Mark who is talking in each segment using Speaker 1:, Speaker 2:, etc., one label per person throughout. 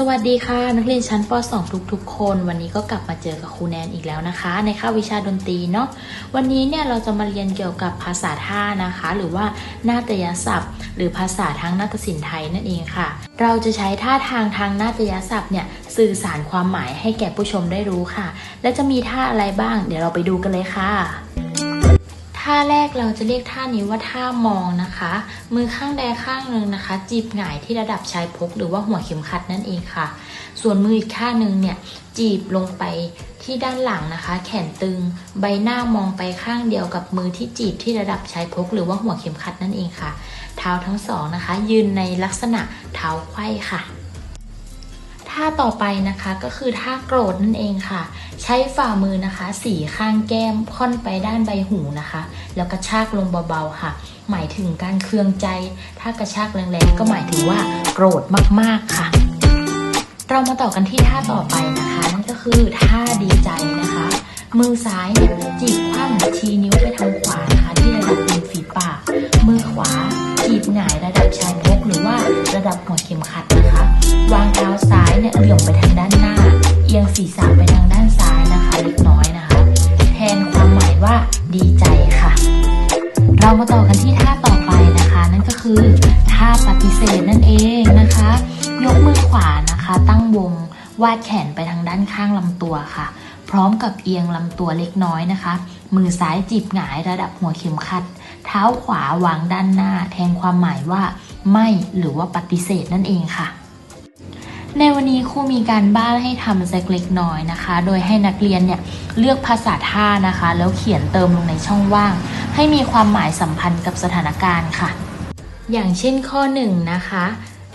Speaker 1: สวัสดีค่ะ นักเรียนชั้นป .2 ทุกๆ คน วันนี้ก็กลับมาเจอกับครูแนนอีกแล้วนะคะ ในคาวิชาดนตรีเนาะวันนี้เนี่ยเราจะมาเรียนเกี่ยวกับภาษาท่านะคะ หรือว่านาฏยศัพท์ หรือภาษาทางนาฏศิลป์ไทยนั่นเองค่ะ เราจะใช้ท่าทางทางนาฏยศัพท์เนี่ยสื่อสารความหมายให้แก่ผู้ชมได้รู้ค่ะ และจะมีท่าอะไรบ้าง เดี๋ยวเราไปดูกันเลยค่ะ ท่าแรกเราจะเรียกท่านี้ว่าท่ามองนะคะ มือข้างใดข้างหนึ่งนะคะ จีบหงายที่ระดับชายพกหรือว่าหัวเข็มขัดนั่นเองค่ะ ส่วนมืออีกข้างหนึ่งเนี่ยจีบลงไปที่ด้านหลังนะคะ แขนตึง ใบหน้ามองไปข้างเดียวกับมือที่จีบที่ระดับชายพก หรือว่าหัวเข็มขัดนั่นเองค่ะ เท้าทั้งสองนะคะ ยืนในลักษณะเท้าไขว้ค่ะ ท่าต่อไปนะคะก็คือท่าโกรธนั่นเองค่ะ ใช้ฝ่ามือนะคะ สีข้างแก้มค่อนไปด้านใบหูนะคะ แล้วกระชากลงเบาๆค่ะ หมายถึงการเคืองใจ ถ้ากระชากแรงๆก็หมายถึงว่าโกรธมากๆค่ะ เรามาต่อกันที่ท่าต่อไปนะคะ นั่นก็คือท่าดีใจนะคะ มือซ้ายเนี่ยจีบคว่ำชี้นิ้วไปทางขวานะคะ ที่ระดับริมฝีปากมือขวาจีบหงายระดับชาย หรือว่าระดับหัวเข็มขัดนะคะ วางเท้าซ้ายเนี่ยเหลี่ยมไปทางด้านหน้า เอียงศีรษะไปทางด้านซ้ายนะคะเล็กน้อยนะคะ แทนความหมายว่าดีใจค่ะ เรามาต่อกันที่ท่าต่อไปนะคะ นั่นก็คือท่าปฏิเสธนั่นเองนะคะ ยกมือขวานะคะ ตั้งวงวาดแขนไปทางด้านข้างลำตัวค่ะ พร้อมกับเอียงลำตัวเล็กน้อยนะคะ มือซ้ายจีบหงายระดับหัวเข็มขัด เท้าขวาวางด้านหน้า แทนความหมายว่า ไม่หรือว่าปฏิเสธนั่นเองค่ะ ในวันนี้ครูมีการบ้านให้ทำสักเล็กน้อยนะคะ โดยให้นักเรียนเนี่ยเลือกภาษาท่านะคะ แล้วเขียนเติมลงในช่องว่าง ให้มีความหมายสัมพันธ์กับสถานการณ์ค่ะ อย่างเช่นข้อหนึ่งนะคะ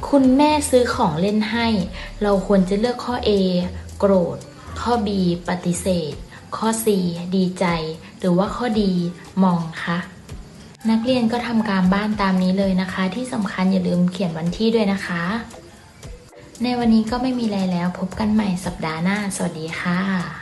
Speaker 1: คุณแม่ซื้อของเล่นให้ เราควรจะเลือกข้อ A โกรธ ข้อ B ปฏิเสธ ข้อ C ดีใจ หรือว่าข้อดีมองค่ะ นักเรียนก็ทำการบ้านตามนี้เลยนะคะ ที่สำคัญอย่าลืมเขียนวันที่ด้วยนะคะ ในวันนี้ก็ไม่มีอะไรแล้วพบกันใหม่สัปดาห์หน้า สวัสดีค่ะ